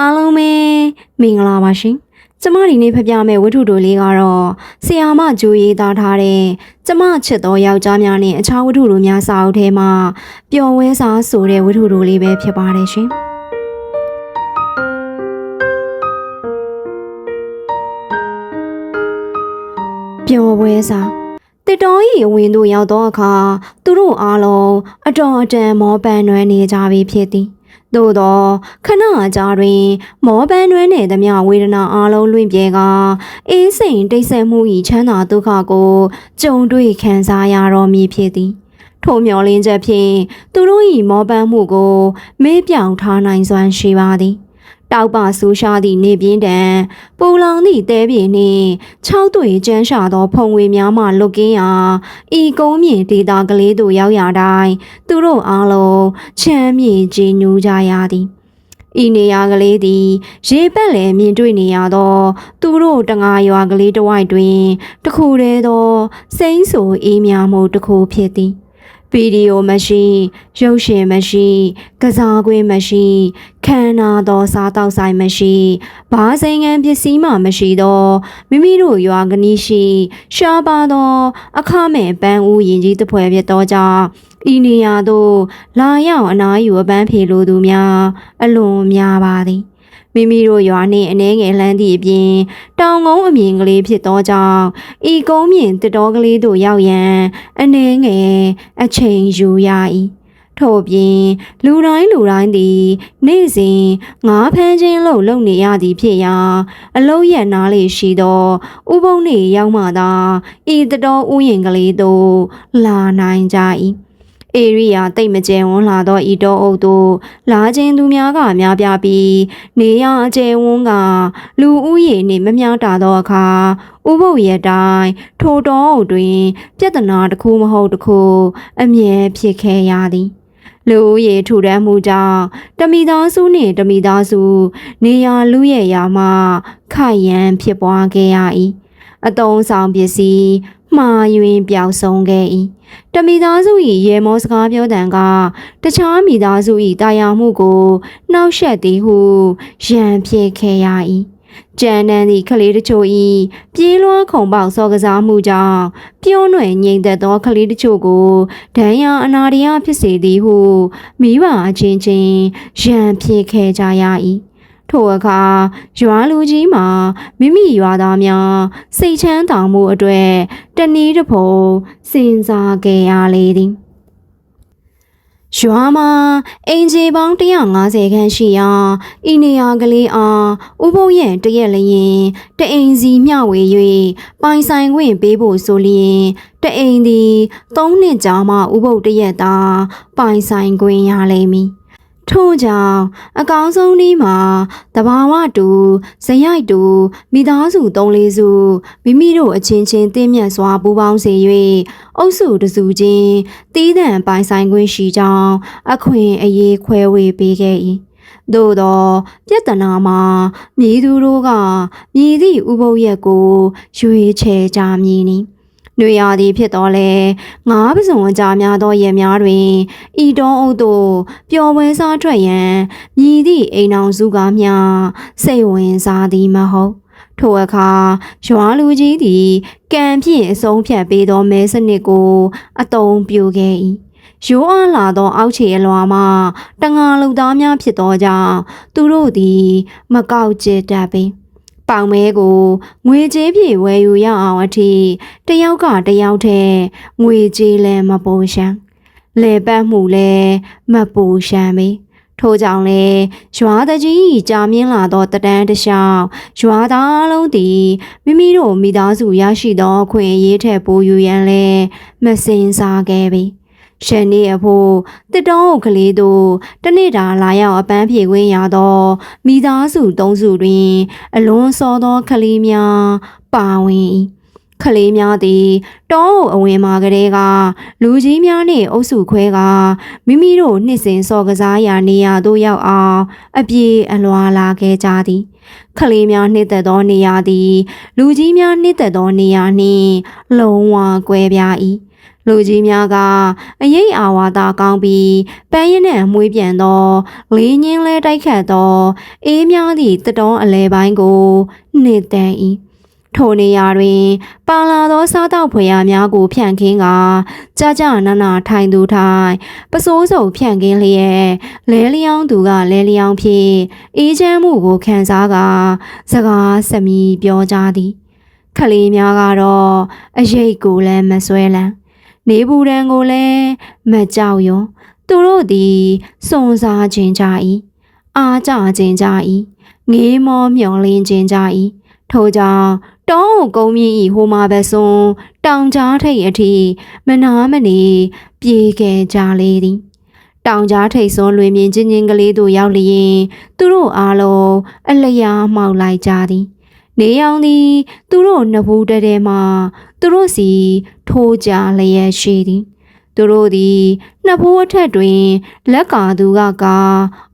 အားလုံးပဲမင်္ဂလာပါရှင်ကျမဒီနေ့ဖပြမယ့်ဝတ္ထုတိုလေးကတော့ဆီယာမဂျိုရေးသားထားတဲ့ကျမချစ်သောယောက်ျားများနဲ့အခြားဝတ္ထုတို့များစာအုပ်ထဲမှာပျော်ဝဲစာဆိုတဲ့ဝတ္ထုတိုလေးပဲဖြစ်ပါတယ်ရှင်ပျော်ဝဲစာတစ်တော်ဤအဝင်တို့ရောက်သောအခါသူတို့အားလုံးအတော်အတန်မောပန်းနွမ်းနေကြပြီဖြစ်သည် သို့သောခဏအကြာတွင် မောပန်းနွမ်းနေသမျှဝေဒနာအလုံးလွင့်ပြေကအေးစိမ်တိတ်ဆက်မှု၏ချမ်းသာဒုက္ခကိုကြုံတွေ့ခံစားရတော်မူဖြစ်သည်ထိုမျောလင်းချက်ဖြင့်သူတို့၏မောပန်းမှုကိုမေးပြောင်ထားနိုင်စွမ်းရှိပါသည် တောက်ပဆူရှားသည့်နေပြင်းတံပူလောင်သည့်တဲပြေနှင့်ခြောက်တွေကျန်းရှာသောဖုံငွေများမှလွတ်ကင်းရာဤကုန်းမြင့်ဒေတာကလေးတို့ရောက်ရတိုင်းသူတို့အားလုံးချမ်းမြေကြည်ညူကြရသည်ဤနေရာကလေးသည် ရေပက်လည်းမြင်တွေ့နေရသော သူတို့တငါရွာကလေးတစ်ဝိုက်တွင် တခုတည်းသောစိမ့်ဆူအေးမြမှုတစ်ခုဖြစ်သည် ဗီဒီယိုမရှိရုပ်ရှင်မရှိကစားကွင်းမရှိခန္ဓာသောစားတောက်ဆိုင်မရှိဘားစိန်ငံပစ္စည်းမှမရှိသောမိမိတို့ရွာကနီးရှိရှားပါသော အခမဲ့ပန်းဦးရင်ကြီးတစ်ဖွဲဖြစ်သောကြောင့်ဤနေရာသို့လာရောက်အနားယူအပန်းဖြေလိုသူများ အလွန်များပါသည် မိမိတို့ရွာနှင့်အနှဲငယ်လှမ်းသည့်အပြင်တောင်ကုန်းအမြင်ကလေးဖြစ်သောကြောင့်ဤကုန်းမြင့်တတော်ကလေးတို့ရောက်ရန်အနှဲငယ်အချိန်ယူရ၏ထို့ပြင်လူတိုင်းလူတိုင်းသည်နေ့စဉ်ငါးဖမ်းခြင်းလို့လုပ်နေရသည်ဖြစ်ရာအလုံးရနားလေးရှိသောဥပုံနေရောက်မှသာဤတတော်ဥယျင်ကလေးသို့လာနိုင်ကြ၏ ဧရိယာတိတ်မကျဲဝန်းလာသောဤတော်အုပ်တို့လာခြင်းသူများကများပြားပြီးနေရအကျဲဝန်းကလူဦးရေနှင့်မမျှတာသောအခါဥပုပ်ရတိုင်းထိုတော်အုပ်တွင်ပြဿနာတစ်ခုမဟုတ်တစ်ခု အမြဲဖြစ်ခဲ့ရသည်လူဦးရေထူထမ်းမှုကြောင့်တမိသားစုနှင့်တမိသားစု နေရလူရဲ့ရာမှခိုက်ရန်ဖြစ်ပွားခဲ့ရ၏အတုံးဆောင်ပစ္စည်း မှားယွင်းပျောက်ဆုံးခဲ့၏တမိသားစု၏ရေမောစကားပြောတံကတခြားမိသားစု၏တာယာမှုကိုနှောက်ယှက်သည်ဟုရန်ဖြစ်ခဲ့ရ၏ကြံနန်းသည့်ကလေးတချို့၏ပြေးလွှားခုံပေါက်စောကစားမှုကြောင့်ပြောနွယ်ငြိမ်သက်သောကလေးတချို့ကိုဒဏ်ရာအနာတရားဖြစ်စေသည်ဟုမိဘအချင်းချင်းရန်ဖြစ်ခဲ့ကြရ၏ ထိုအခါရွာလူကြီးမှာမိမိရွာသားများစိတ်ချမ်းသာမှုအတွေ့တနည်းတစ်ပုံစဉ်းစားခဲ့ရလေသည်ရွာမှာအင်ဂျီပေါင်း150ခန်းရှိရာဤနေရာကလေးအားဥပုပ်ရဲ့တရက်လျင်တအိမ်စီမျှဝေ၍ပိုင်ဆိုင်ခွင့်ပေးဖို့ဆိုလျင်တအိမ်သည်၃နှစ်ကြာမှဥပုပ်တရက်သာပိုင်ဆိုင်ခွင့်ရလိမ့်မည် ထို့ကြောင့်အကောင်းဆုံးဒီမှာတဘာဝတူဇယိုက်တူမိသားစု၃လေးစုမိမိတို့အချင်းချင်းတင့်မြတ်စွာပူးပေါင်းစေ၍အုပ်စုတစုချင်းတီးတန့်ပိုင်ဆိုင်ခွင့်ရှိကြောင်းအခွင့်အရေးခွဲဝေပေးခဲ့၏သို့သောပြဿနာမှာမြည်သူတို့ကမြည်သည့်ဥပုပ်ရက်ကိုရွေးချယ်ကြမည်နီ။ နှွေရသည်ဖြစ်တော်လဲငါးပစုံအကြများသောရက်များတွင်ဤတော်အုပ်တို့ပျော်ပွဲစားထွက်ရန်မြည်သည့်အိမ်အောင်စုကားများစိတ်ဝင်စားသည်မဟုတ်ထိုအခါရွာလူကြီးသည်ကံဖြင့်အဆုံးဖြတ်ပေးသောမဲစနစ်ကိုအတုံးပြိုခဲ့၏ရိုးအားလာသောအောက်ခြေအလွာမှတငါလူသားများဖြစ်သောကြောင့်သူတို့သည် မကောက်ကျစ်တတ်ပေ ပေါင်မဲကိုငွေကြေးဖြည့်ဝယ်ယူရအောင်အထိတယောက်ကတယောက်တည်းငွေကြေးလည်းမပိုရှမ်းလဲပတ်မှုလည်းမပိုရှမ်းပေထို့ကြောင့်လေရွာတကြီးကြာမြင့်လာသောတတန်းတလျှောက်ရွာသားအလုံးသည်မိမိတို့မိသားစုရရှိသောအခွင့်အရေးထက်ပိုယူရန်လဲမစင်စားခဲ့ပေ ရှန်နေအဖို့တစ်တောင်းကလေးတို့တနေ့တာလာရောက်အပန်းဖြေခွင့်ရသောမိသားစုသုံးစုတွင် အလွန်စောသောကလေးများပါဝင်၏ကလေးများသည်တောအုပ်အဝင်မှာကလေးကလူကြီးများနှင့်အုပ်စုခွဲကမိမိတို့နှစ်စဉ်စော်ကစားရာနေရာသို့ရောက်အောင်အပြေအလွာလာခဲ့ကြသည်ကလေးများနှစ်သက်သောနေရာသည် လူကြီးများနှစ်သက်သောနေရာနှင့် လုံးဝကွဲပြား၏ လူကြီးများကအရေးအာဝါဒကောင်းပြီးပန်းရင်နဲ့အမွှေးပြန်သောလေးညင်းလဲတိုက်ခတ်သောအေးများသည့်တတော်အလဲပိုင်းကိုနှင့်တန်၏ထိုနေရာတွင်ပါလာသောစားတောက်ဖွယ်ရာများကိုဖြန့်ခင်းကကြာကြာနာနာထိုင်သူထိုင်ပစိုးစုံဖြန့်ခင်းလျက်လဲလျောင်းသူကလဲလျောင်းဖြင့်အေးချမ်းမှုကိုခံစားကစကားစမီပြောကြသည် ခလေးများကတော့အရေးကိုလည်းမဆွဲလန်း နေဘူးတန်ကိုလည်းမကြောက်ရွံသူတို့သည်စွန်စားခြင်းကြ၏အားကြခြင်းကြ၏ငေးမောမျောလင်းခြင်းကြ၏ထို့ကြောင့်တောင်းကုန်းမြင့်ဤဟိုမှာပဲစွန်တောင်ကြားထိပ်အထိမနာမနေပြေခဲ့ကြလေသည်တောင်ကြားထိပ်စွန်းလွင်မြင်ချင်းချင်းကလေးတို့ရောက်လျင်သူတို့အားလုံးအလျားမှောက်လိုက်ကြသည် နေအောင်သည် သူတို့နှစ်ဘူးတည်းမှ သူတို့စီထိုးကြလျက်ရှိသည်သူတို့သည်နှစ်ဘူးအထက်တွင် လက်ကာသူကက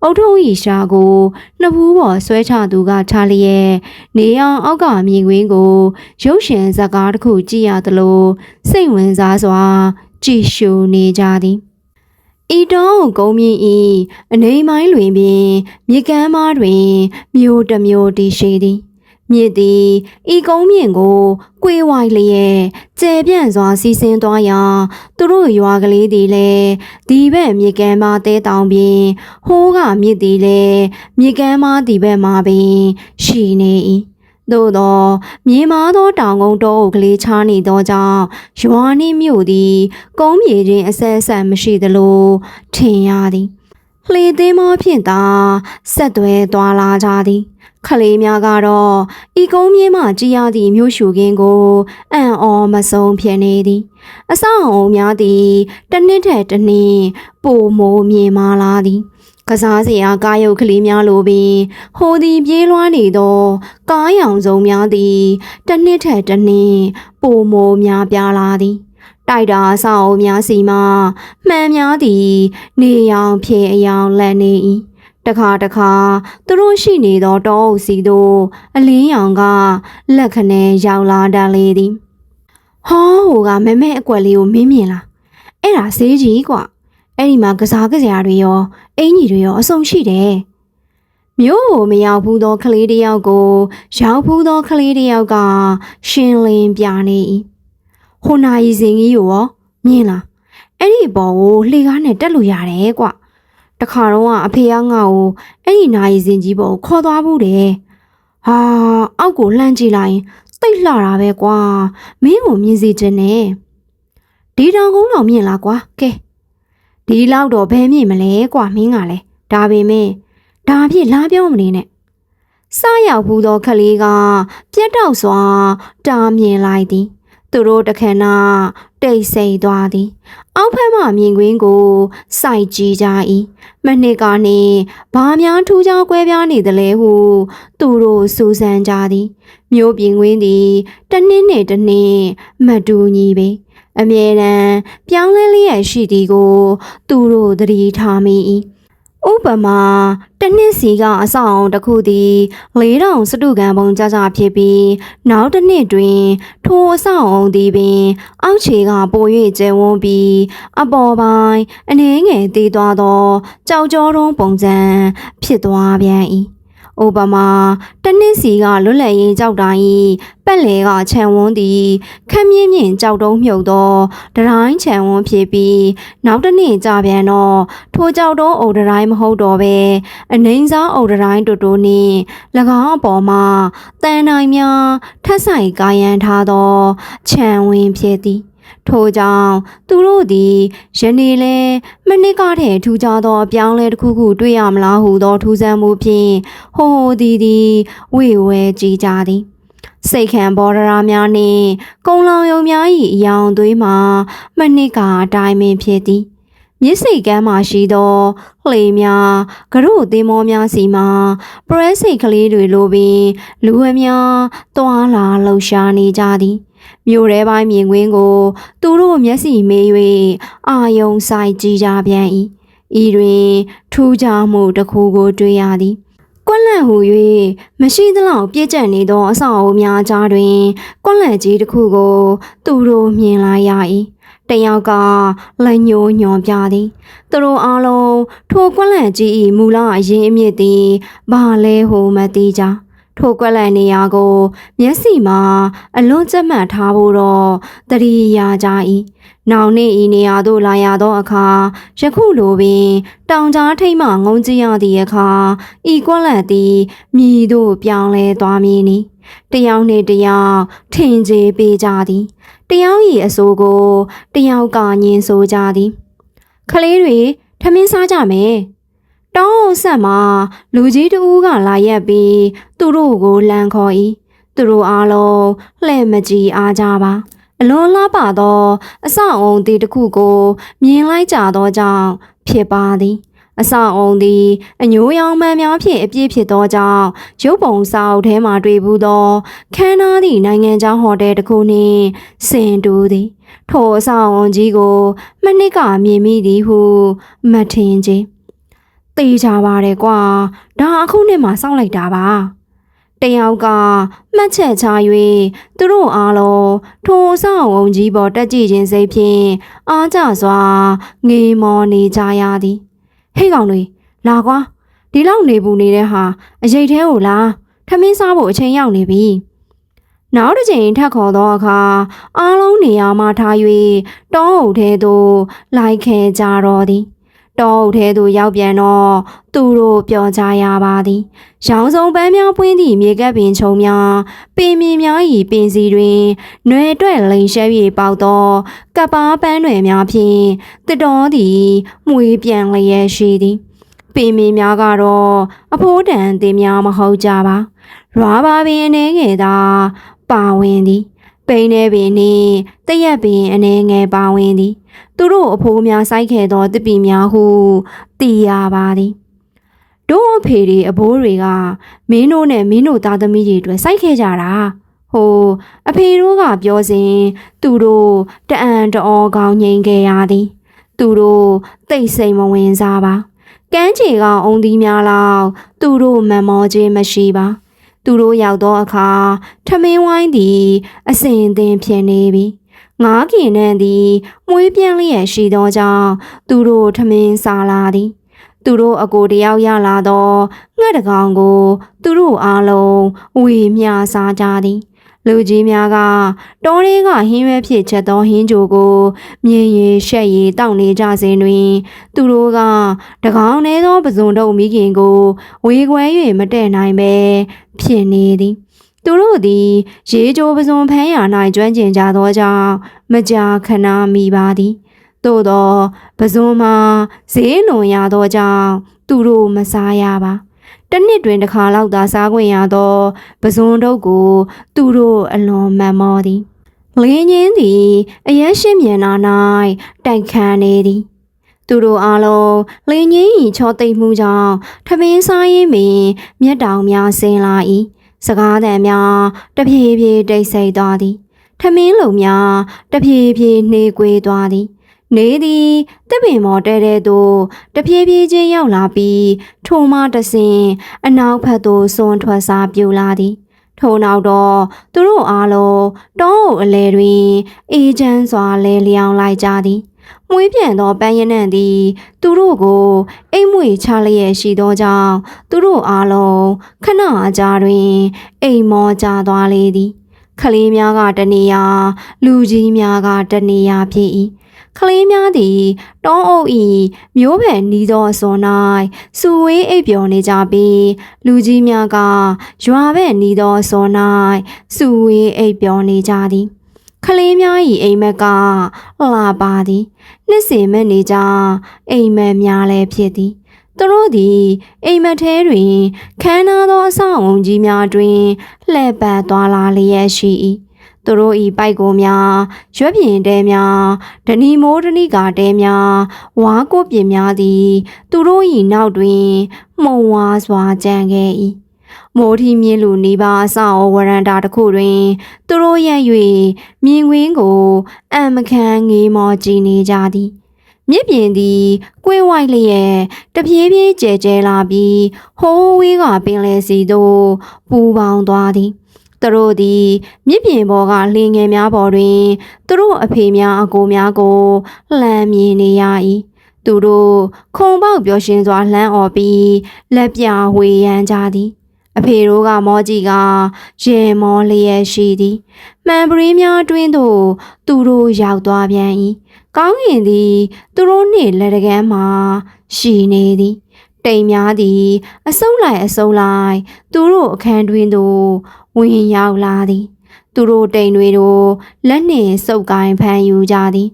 အုတ်ထုံးဤရှာကိုနှစ်ဘူးပေါ်ဆွဲချသူကထားလျက်နေအောင်အောက်ကမြင်ကွင်းကို ရုပ်ရှင်ဇာတ်ကားတစ်ခုကြည့်ရသလိုစိတ်ဝင်စားစွာ ကြည့်ရှုနေကြသည်ဤတော့ကုန်းမြင့်ဤအနေမိုင်းတွင်ပင် မြေကမ်းမားတွင် မြို့တစ်မြို့တည်ရှိသည် မြစ်သည်ဤကုန်းမြင့်ကိုကွေးဝိုက်လျက်ကျဲပြန့်စွာစီးဆင်းသွားရာသူတို့ရွာကလေးသည်လည်းဒီဘက်မြေကမ်းမားတဲတောင်ပင်ဟိုးကမြစ်သည်လည်းမြေကမ်းမားဒီဘက်မှာပင်ရှိနေ၏သို့သောမြေမားသောတောင်ကုန်းတောအုပ်ကလေးချားနေသောကြောင့်ရွာနှင့်မြို့သည်ကုန်းမြေတွင်အဆက်အဆက်မရှိသလိုထင်ရသည်လှေသင်းမောဖြင့်သာဆက်သွဲသွားလာကြသည် ခလေးများကတော့ဤကုန်းမြေမှကြည်ရသည့်မြို့ရှုခင်းကိုအံ့ဩမဆုံးဖြစ်နေသည်အဆောင်အုံများသည်တစ်နှစ်ထက်တစ်နှစ်ပိုမိုမြင်မာလာသည်ကစားစရာကားရုပ်ကလေးများလိုပင်ဟိုသည်ပြေးလွှားနေသောကားရောင်စုံများသည်တစ်နှစ်ထက်တစ်နှစ်ပိုမိုများပြားလာသည်တိုက်တာအဆောက်အုံများစီမှမှန်များသည် နေရောင်ဖြေအယောင်လက်နေ၏ တခါတခါသူတို့ရှိနေသောတောအုပ်စီတို့ အလင်းရောင်ကလက်ခနဲရောက်လာတလေသည်ဟောဟိုကမမဲအကွက်လေးကိုမင်းမြင်လားအဲ့ဒါဈေးကြီးကွာအဲ့ဒီမှာကစားကြစရာတွေရောအင်ကြီးတွေရောအဆုံရှိတယ်မြို့ကိုမရောက်ဘူးသောကလေးတယောက်ကို ရောက်ဘူးသောကလေးတယောက်ကရှင်လင်းပြနေ၏ဟိုနာရီစင်ကြီးကိုရောမြင်လားအဲ့ဒီဘော်ကိုလှေကားနဲ့တက်လို့ရတယ်ကွာ တခါတော့ကအဖေကငါ့ကိုအဲ့ဒီနာရီစင်ကြီးဘော်ကိုခေါ်သွားဘူးတယ်ဟာအောက်ကိုလှမ်းကြည့်လိုက်ရင်သိတ်လှတာပဲကွာမင်းကိုမြင်စီခြင်းနဲ့ဒီတောင်ကုန်းတော်မြင်လားကွာကဲဒီလောက်တော့ဘယ်မြင်မလဲကွာမင်းကလည်းဒါပေမဲ့ဒါဖြစ်လားပြောမနေနဲ့စရောက်ဘူးသောခလေးကပြတ်တော့စွာတာမြင်လိုက်သည်သူတို့တခဏတိတ်ဆိတ်သွားသည်အောက်ဖက်မှမြင်ကွင်းကိုစိုက်ကြည့်ကြ၏ မနှစ်ကနေဘာများထူးခြားကွဲပြားနေသလဲဟုသူတို့စူးစမ်းကြသည်မျိုးပြင်ကွင်းသည်တစ်နှစ်နဲ့တစ်နှစ်မတူညီပေအမြဲတမ်းပြောင်းလဲလျက်ရှိသည်ကို သူတို့သတိထားမိ၏ ဥပမာတစ်နှစ်စီကအဆောင်အုံတစ်ခုသည်၄တောင်စတုကန်ပုံကြကြဖြစ်ပြီးနောက်တစ်နှစ်တွင်ထိုအဆောင်အုံသည်ပင် အောက်ခြေကပို၍ကျဲဝန်းပြီး အပေါ်ပိုင်းအနှဲငယ်သေးသွားသောကြောက်ကြောတုံးပုံစံဖြစ်သွားပြန်၏ ဥပမာတစ်နှစ်စီကလွတ်လပ်ရေးကြောက်တိုင်းပက်လေကခြံဝန်းသည်ခမ်းမြင့်မြင့်ကြောက်တုံးမြုပ်သောဒတိုင်းခြံဝန်းဖြစ်ပြီးနောက်တစ်နေ့ကြာပြန်တော့ထိုကြောက်တုံးအုပ်ဒတိုင်းမဟုတ်တော့ပဲအနှိမ်စားအုပ်ဒတိုင်းတူတူနှင့်၎င်းအပေါ်မှာတန်တိုင်းများထက်ဆိုင်ကာယံထားသောခြံဝန်းဖြစ်သည် ထို့ကြောင့်သူတို့သည်ယနေ့လဲမနစ်ကတည်းထူးခြားသောအပြောင်းလဲတစ်ခုခုတွေ့ရမလားဟုသောထူးဆန်းမှုဖြင့်ဟိုဟိုဒီဒီဝေဝဲကြည်ကြသည်စိတ်ခံဘော်ဒရာများနှင့်ကုံလောင်ယုံများ၏အယောင်သွေးမှာမနစ်ကအတိုင်းပင်ဖြစ်သည်မြစ်စိတ်ကမ်းမှရှိသောလှေများကရုသင်းမောများစီမှာပရဲစိတ်ကလေးတွေလိုပင်လူဝဲများတွာလာလှူရှားနေကြသည် မြို့ထဲပိုင်းမြင်ကွင်းကို သူတို့မျက်စိမေး၍အာယုံဆိုင်ကြည့်ကြပြန်၏ဤတွင် ထူးခြားမှုတစ်ခုကိုတွေ့ရသည်ကွက်လန့်ဟူ၍မရှိသလောက်ပြည့်ကျက်နေသောအဆောက်အဦများကြားတွင်ကွက်လန့်ကြီးတစ်ခုကို သူတို့မြင်လာရ၏တယောက်ကလက်ညှိုးညွန်ပြသည်သူတို့အားလုံးထိုကွက်လန့်ကြီး၏မူလအရင်းအမြစ်သည်ဘာလဲဟုမသိကြ ထိုကွက်လန့်နေရာကို မျက်စိမှာ အလွန်ကြက်မှတ်ထားဖို့တော့တတိယာကြ၏နောင်နေ့ဤနေရာသို့လာရသောအခါယခုလိုပင်တောင်ကြားထိပ်မှငုံကြည့်ရသည့်အခါဤကွက်လန့်သည်မြည်သို့ပြောင်းလဲသွားမည်နီတယောက်နှင့်တယောက်ထင်ကြေပေးကြသည်တယောက်၏အဆိုးကိုတယောက်ကညင်ဆိုကြသည်ခလေးတွေထမင်းစားကြမယ် တောင်းအောင်ဆက်မှာလူကြီးတဦးကလာရက်ပြီးသူတို့ကိုလမ်းခေါ်၏သူတို့အားလုံးလှဲ့မကြည့်အားကြပါအလွန်လားပါသောအဆောက်အုံဒီတစ်ခုကိုမြင်လိုက်ကြသောကြောင့်ဖြစ်ပါသည်အဆောက်အုံသည်အညိုရောင်မှန်များဖြင့်အပြည့်ဖြစ်သောကြောင့်ရုပ်ပုံစာအုပ်ထဲမှတွေ့ဘူးသောခန်းနာသည့်နိုင်ငံခြားဟိုတယ်တစ်ခုနှင့်ဆင်တူသည်ထိုအဆောက်အုံကြီးကိုမနှစ်ကမြင်မိသည်ဟုမထင်ချေ တေးကြပါတယ်ကွာဒါအခုနှစ်မှစောင့်လိုက်တာပါတယောက်ကမှတ်ချက်ချ၍သူတို့အားလုံးထိုအဆောက်အုံကြီးပေါ်တက်ကြည့်ခြင်းစိတ်ဖြင့်အားကြစွာငေးမောနေကြရသည်ဟေးကောင်တွေလာကွာဒီလောက်နေဘူးနေတဲ့ဟာအရေးသေးကိုလားထမင်းစားဖို့အချိန်ရောက်နေပြီနောက်တစ်ချိန်ထပ်ခေါ်သောအခါအားလုံးနေရာမှထား၍တောအုပ်ထဲသို့လိုက်ခဲကြတော်သည် တောအုပ်ထဲသို့ရောက်ပြန်တော့သူတို့ပြောကြရပါသည်ရောင်စုံပန်းများပွင့်သည့်မြေကပ်ပင်ချုံများပင်မြင်များ၏ပင်စီတွင်နွယ်တွဲ့လိန်ရှဲ၍ပေါက်သောကပ်ပါပန်းတွေများဖြင့်တတော်သည်မှွေပြန်လျက်ရှိသည်ပင်မင်းများကတော့အဖိုးတန်အသေးများမဟုတ်ကြပါရွာပါပင်အနေငယ်သာပါဝင်သည်ပိန်းနေပင်နှင့်တရက်ပင်အနေငယ်ပါဝင်သည် သူတို့အဖိုးများစိုက်ခဲ့သောတပီများဟုသိရပါသည်တို့အဖေတွေအဘိုးတွေကမင်းတို့နဲ့မင်းတို့သားသမီးတွေအတွက်စိုက်ခဲ့ကြတာဟိုအဖေတို့ကပြောစဉ်သူတို့တအံ့တအောကောင်းငိမ့်ခဲ့ရသည် သူတို့တိတ်ဆိမ်မဝင်စားပါကမ်းခြေကအုံသီးများလောက်သူတို့မန်မောခြင်းမရှိပါ သူတို့ရောက်သောအခါထမင်းဝိုင်းသည်အစင်သင်ဖြစ်နေပြီ ငားကင်နှံသည်မွေးပြန့်လျက်ရှိသောကြောင့်သူတို့ထမင်းစားလာသည်သူတို့အကိုတယောက်ရလာသောငှက်တကောင်ကို သူတို့အားလုံးဝေမျှစားကြသည်လူကြီးများကတောထဲကဟင်းရွက်ဖြစ်ချက်သောဟင်းကြိုကိုမြင်ရရှက်ရည်တောက်နေကြစဉ်တွင် သူတို့ကတကောင်နေသောပဇွန်တို့မိခင်ကို ဝေခွဲ၍မတဲ့နိုင်ပဲဖြစ်နေသည် သူတို့သည်ရေကြိုပဇွန်ဖမ်းရာ၌ကျွမ်းကျင်ကြသောကြောင့်မကြာခဏမိပါသည်သို့သောပဇွန်မှာဈေးလွန်ရသောကြောင့်သူတို့မစားရပါတစ်နှစ်တွင်တစ်ခါလောက်သာစားခွင့်ရသောပဇွန်တို့ကို သူတို့အလွန်မန်မောသည်လင်းချင်းသည်အရက်ရှိမျက်နှာ၌တိုက်ခန်းနေသည်သူတို့အားလုံးလင်းကြီးဤချောသိမ့်မှုကြောင့်ထမင်းစားရင်းပင်မျက်တောင်များဆင်းလာ၏ စကားသံများတဖြည်းဖြည်းတိတ်ဆိတ်သွားသည်ထမင်းလုံများတဖြည်းဖြည်းနှေးကွေးသွားသည် နေသည်တပင်မော်တဲတဲသို့တဖြည်းဖြည်းချင်းရောက်လာပြီးထိုမှတဆင်အနောက်ဘက်သို့စွန်ထွက်စားပြူလာသည်ထို့နောက်တော့သူတို့အားလုံးတောအုပ်အလဲတွင်အေးချမ်းစွာလဲလျောင်းလိုက်ကြသည် မွေးပြန်သောပန်းရနံ့သည် သူတို့ကိုအိမ်မွေချလျက်ရှိသောကြောင့်သူတို့အားလုံးခဏအကြာတွင် အိမ်မောကြသွားလေသည်ခလေးများကတနေရာလူကြီးများကတနေရာဖြစ်၏ခလေးများသည်တောအုပ်ဤမျိုးဖယ်နီးသောအစွန်၌စူဝေးအိပ်ပျော်နေကြပြီးလူကြီးများကရွာဘက်နီးသောအစွန်၌စူဝေးအိပ်ပျော်နေကြသည်ခလေးများ၏အိမ်မက်ကလာပါသည် နှစ်စဉ်မဲ့နေကြအိမ်မက်များလည်းဖြစ်သည်သူတို့သည်အိမ်မက်ထဲတွင်ခမ်းနားသောအဆောက်အုံကြီးများတွင်လှည့်ပတ်သွားလာလျက်ရှိ၏သူတို့၏ပိုက်ကိုများရွက်ပြင်တဲများဒနီမိုးဒနီကာတဲများဝါကိုပြင်များသည် သူတို့၏နောက်တွင်မှုံဝါစွာကြံခဲ့၏ မိုးထီမြင်းလူနေပါအဆောက်အဝရန်တာတစ်ခုတွင်သူတို့ရက်၍မြင်ကွင်းကို အံမခံငေးမောကြည့်နေကြသည်မြစ်ပြင်သည်ကွင်းဝိုက်လျက်တပြေးပြေးကျဲကျဲလာပြီးဟိုးဝေးကပင်လယ်စီသို့ပူပေါင်းသွားသည်သူတို့သည်မြစ်ပြင်ပေါ်ကလှင်ငယ်များပေါ်တွင်သူတို့အဖေများအကိုများကိုလှမ်းမြင်နေရ၏သူတို့ခုံပေါက်ပျော်ရွှင်စွာလှမ်းអော်ပြီးလက်ပြဝေရန်ကြသည် အဖေတို့ကမောကြီးကရေမောလျက်ရှိသည်မှန်ပရင်းများတွင်သို့သူတို့ရောက်သွားပြန်၏ကောင်းကင်သည်သူတို့နှင့်လက်တကမ်းမှရှိနေသည်တိမ်များသည် အစုံလိုက်အစုံလိုက် သူတို့အခန်းတွင်သို့ဝင်ရောက်လာသည် သူတို့တိမ်တွေတို့လက်နှင့်စုပ်ကိုင်းဖမ်းယူကြသည်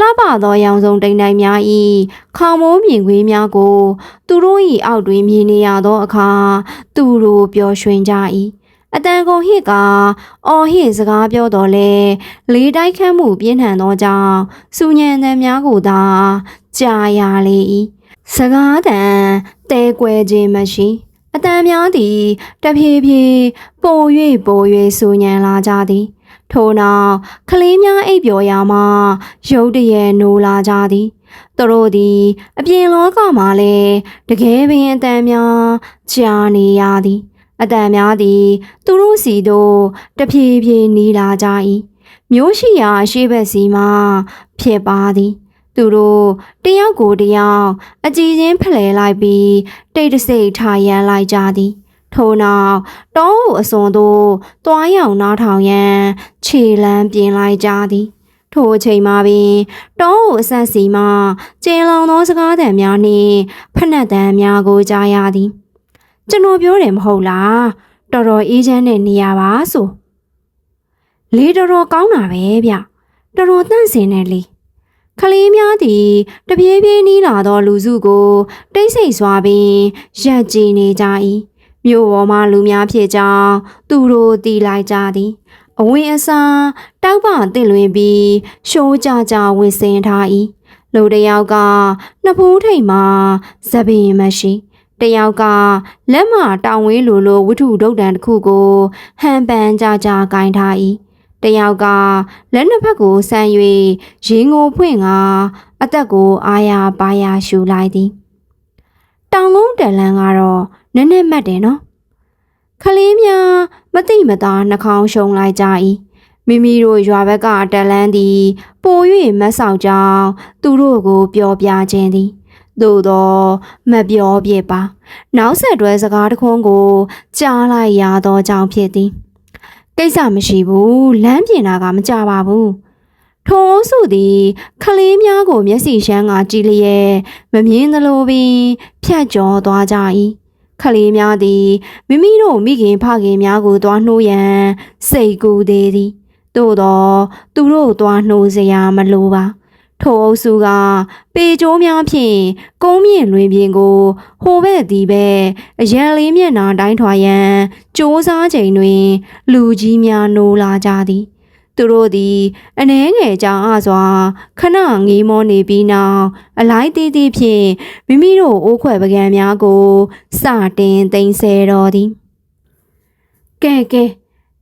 လှပသောရောင်စုံတိမ်တိုင်များ၏ခေါင်မိုးမြင်ကွင်းများကို သူတို့၏အောက်တွင်မြင်နေရသောအခါသူတို့ပျော်ရွှင်ကြ၏အတန်ကုန်ဟစ်ကအော်ဟစ်စကားပြောတော်လဲလေးတိုက်ခတ်မှုပြင်းထန်သောကြောင့်စူညံသံများကိုသာကြားရလေ၏စကားတန်တဲကွဲခြင်းမရှိအတန်များသည်တဖြည်းဖြည်းပို၍ပို၍စူညံလာကြသည် ထို့နောက်ကလေးများအိပ်ပျော်ရာမှရုတ်တရက်နိုးလာကြသည်သူတို့သည်အပြင်လောကမှာလည်းတကယ်ပင်အတန်များကြားနေရသည်အတန်များသည်သူတို့စီတို့တဖြည်းဖြည်းနီးလာကြ၏မျိုးရှိရာအရှိဘက်စီမှဖြစ်ပါသည်သူတို့တယောက်ကိုတယောက်အကြည်ချင်းဖလှယ်လိုက်ပြီးတိတ်တဆိတ်ထားရန်လိုက်ကြသည် ထို့နောက်တောအုပ်အစွန်သို့တွားရောက်နားထောင်ရန်ခြေလမ်းပြင်လိုက်ကြသည်ထိုအချိန်မှာပင်တောအုပ်အဆက်စီမှကျင်းလောင်သောစကားသံများနှင့်ဖက်နှက်သံများကိုကြားရသည်ကျွန်တော်ပြောတယ်မဟုတ်လားတော်တော်အေးချမ်းတဲ့နေရာပါဆိုလေတော်တော်ကောင်းတာပဲဗျတော်တော်တန့်စင်တယ်လေခလေးများသည်တပြေးပြေးနီးလာသောလူစုကိုတိတ်ဆိတ်စွာပင်ရက်ကြည်နေကြ၏ မြို့ပေါ်မှလူများဖြစ်ကြောင်းသူတို့တီလိုက်ကြသည်အဝင်အစားတောက်ပတင့်လွင်ပြီးရှိုးကြကြဝင်စင်ထား၏လူတစ်ယောက်ကနှစ်ဖူးထိတ်မှာသပင်မရှိတယောက်ကလက်မတောင်ဝင်းလိုလိုဝတ္ထုဒုတ်တန်တစ်ခုကိုဟန်ပန်ကြကြကင်ထား၏တယောက်ကလက်နှစ်ဖက်ကိုဆမ်း၍ရင်ကိုဖွင့်ကအသက်ကိုအာရပါရရှူလိုက်သည်တောင်ကုန်းတန်လန်းကတော့ နည်းနည်းမှတ်တယ်နော်ခလေးများမသိမသာနှာခေါင်းရှုံလိုက်ကြ၏မိမိတို့ရွာဘက်ကတက်လန်းသည်ပို၍မတ်ဆောင်ကြောင်းသူတို့ကိုပြောပြခြင်းသည်သို့တော့မပြောပြပါ နောက်ဆက်တွဲစကားတစ်ခွန်းကိုကြားလိုက်ရသောကြောင့်ဖြစ်သည်ကိစ္စမရှိဘူးလမ်းပြင်တာကမကြပါဘူးထိုအုပ်စုသည်ခလေးများကိုမျက်စိရှမ်းကကြည့်လျက်မမြင်သလိုပင်ဖြတ်ကျော်သွားကြ၏ ခလေးများသည်မိမိတို့မိခင်ဖခင်များကိုတွားနှိုးရန်စိတ်ကူးသေးသည်သို့တော့သူတို့တွားနှိုးစရာမလိုပါထိုအုပ်စုကပေကျိုးများဖြင့်ကုန်းမြင့်လွင်ပြင်ကိုဟိုဘက်ဒီဘက်အရန်လေးမျက်နှာတိုင်းထွာရန်စ조사ချိန်တွင် လူကြီးများနိုးလာကြသည် သူတို့သည်အနှဲငယ်ကြောင်အစွာခဏငေးမောနေပြီးနောက်အလိုက်သေးသေးဖြင့်မိမိတို့အိုးခွဲပကံများကိုစတင်သိမ်းဆဲတော်သည်ကဲကဲ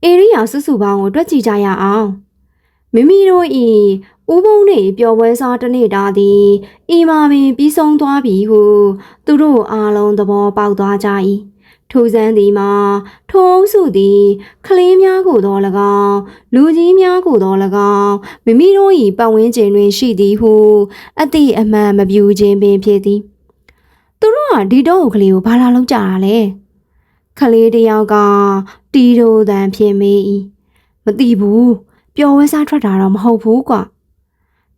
အေရိယာစုစုပေါင်းကိုတွက်ကြည့်ကြရအောင်မိမိတို့ဤဥပုံနှင့်ပျော်ပွဲစားတစ်နေ့တာသည်ဤမှာပင်ပြီးဆုံးသွားပြီဟု သူတို့အားလုံးသဘောပေါက်သွားကြ၏ ထိုစမ်းသည်မှာထိုအုပ်စုသည်ကလေးများကိုသော၎င်းလူကြီးများကိုသော၎င်းမိမိတို့၏ပတ်ဝန်းကျင်တွင်ရှိသည်ဟုအတိအမှန်မပြူခြင်းပင်ဖြစ်သည်သူတို့ကဒီတော့ကလေးကိုဘာလာလောက်ကြတာလဲကလေးတစ်ယောက်ကတီတိုတန်ဖြစ်မေး၏မသိဘူးပျော်ဝဲစားထွက်တာတော့မဟုတ်ဘူးကွာ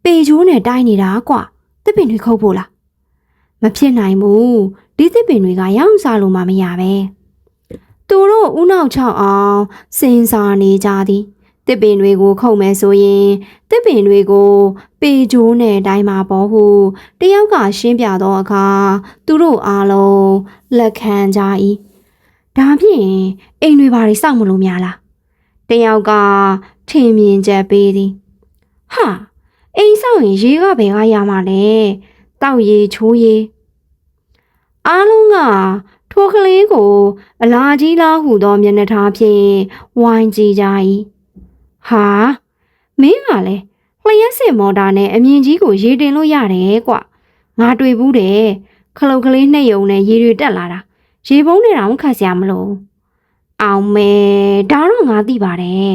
ပေချိုးနဲ့တိုင်းနေတာကွာတစ်ပင်တွေခုတ်ဖို့လားမဖြစ်နိုင်ဘူး ဒီတစ်ပင်တွေကရောင်းစားလို့မှမရပဲသူတို့ဥနောက်ချောက်အောင်စဉ်းစားနေကြသည်တစ်ပင်တွေကိုခုတ်မယ်ဆိုရင်တစ်ပင်တွေကိုပေချိုးနဲ့တိုင်းမှာပေါ်ဟုတယောက်ကရှင်းပြတော့အခါသူတို့အားလုံးလက်ခံကြ၏ဒါဖြင့်အိမ်တွေဘာတွေစောင့်မလို့များလားတယောက်ကထင်မြင်ချက်ပေးသည်ဟာအိမ်ဆောင်ရင်ရေကဘယ်ကရမှာလဲတောက်ရေချိုးရေ အားလုံးကထိုကလေးကို အလာကြီးလားဟုသောမျက်နှာထားဖြင့်ဝိုင်းကြည့်ကြ၏ဟာမင်းကလည်းလျှက်စစ်မော်တာနဲ့အမြင်ကြီးကိုရေတင်လို့ရတယ်ကွငါတွေ့ဘူးတယ်ခလုတ်ကလေးနှိပ်ယုံနဲ့ရေတွေတက်လာတာရေပုံးနဲ့တောင်ခတ်စရာမလိုအောင်မဲဒါတော့ငါသိပါတယ်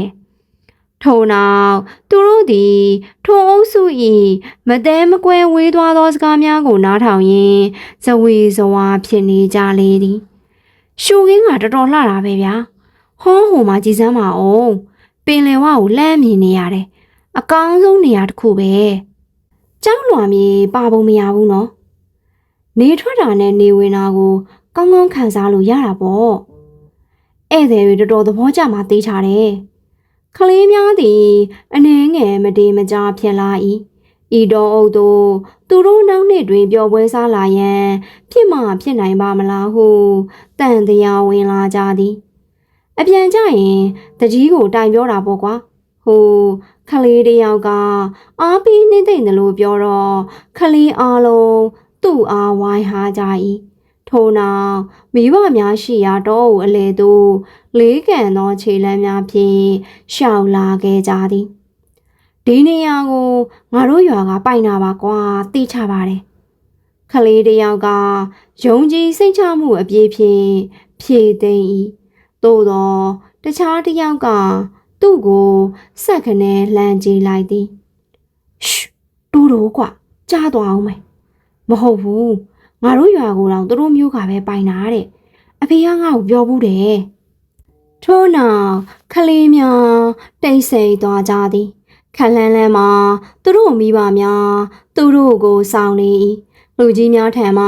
ထို့နောက်သူတို့သည်ထိုအုပ်စု၏မတဲမကွဲဝေးသွားသောစကားများကိုနားထောင်ရင်းဇဝေဇဝါဖြစ်နေကြလေသည်ရှူခင်းကတော်တော်လှတာပဲဗျာဟောဟိုမှာကြည်စမ်းပါအောင်ပင်လယ်ဝကိုလှမ်းမြင်နေရတယ်အကောင်းဆုံးနေရာတစ်ခုပဲကြောက်လွန်မြေပါပုံမရဘူးနော်နေထွက်တာနဲ့နေဝင်တာကိုကောင်းကောင်းခံစားလို့ရတာပေါ့ဧည့်သည်တွေတော်တော်သဘောကျမှသိချတယ် ကလေးများသည်အနေငယ်မတေမကြဖြစ်လာ၏ဤတော်အုပ်တို့သူတို့နောက်နှစ်တွင်ပျော်ပွဲစားလာရန်ဖြစ်မှဖြစ်နိုင်ပါမလားဟုတန်တရားဝင်လာကြသည်အပြန်ကြရင်တကြီးကိုတိုင်ပြောတာပေါ့ကွာဟိုခလေးတယောက်ကအားပေးနှိမ့်သိမ့်တယ်လို့ပြောတော့ခလေးအားလုံးသူ့အားဝိုင်းဟာကြ၏ ထို့နောက်မိဘများရှိရာတော့အလေသို့လေးကန်သောခြေလမ်းများဖြင့်ရှောက်လာခဲ့ကြသည်ဒီနေရာကိုငါတို့ရွာကပိုင်တာပါကွာသိချပါတယ်ခလေးတယောက်ကယုံကြည်စိတ်ချမှုအပြည့်ဖြင့်ဖြည့်သိမ့်၏သို့သောတခြားတစ်ယောက်ကသူ့ကိုစက်ခနဲလှမ်းကြည့်လိုက်သည်ရှ်တိုးတိုးကွာကြားသွားအောင်မယ်မဟုတ်ဘူး ငါတို့ရွာကိုတော့သူတို့မျိုးကပဲပိုင်တာတဲ့အဖေကငါ့ကိုပြောဘူးတယ်ထို့နောက်ခလေးများတိတ်ဆိတ်သွားကြသည်ခက်လန်းလန်းမှာသူတို့မိဘများသူတို့ကိုစောင့်နေ၏လူကြီးများထံမှ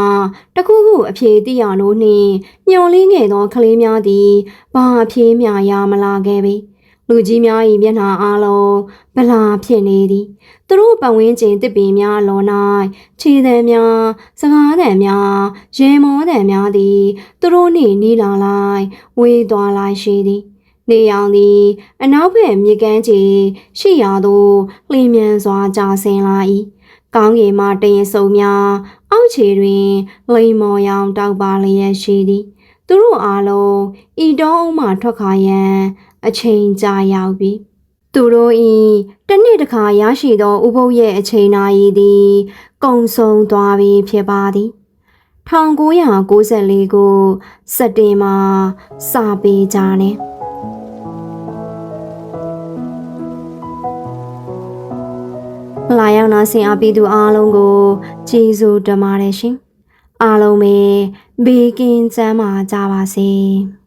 တခုခုအဖြေသိရလို့နှင့်ညှော်လင်းငယ်သောကလေးများသည်ဘာအဖြေမျှရမလာခဲ့ပေ လူကြီးများ၏မျက်နှာအားလုံးဗလာဖြစ်နေသည်သူတို့ပတ်ဝန်းကျင်တစ်ပင်များလော်၌ခြေသံများစကားသံများရေမောသံများသည်သူတို့နှင့်နီးလာလိုက်ဝေးသွားလိုက်ရှိသည်နေရောင်သည် အနောက်ဘက်မြေကမ်းခြေရှိရာသို့လျင်မြန်စွာကျဆင်းလာ၏ကောင်းကင်မှတရင်စုံများအောက်ခြေတွင် လိမ်မော်ရောင်တောက်ပါလျက်ရှိသည် သူတို့အားလုံးဤတောအုံးမှထွက်ခါရန် အချိန်ကြာရောက်ပြီသူတို့ဤတစ်နှစ်တစ်ခါရရှိသောဥပုပ်ရဲ့အချိန်နာရီသည်ကုံဆုံးသွားပြီဖြစ်ပါသည်1994ခုစက်တင်ဘာစပေးကြတယ်လာရောက်နာဆင်အားပေးသူအားလုံးကိုကျေးဇူးတင်ပါတယ်ရှင်အားလုံးပဲဘေးကင်းကျန်းမာကြပါစေ။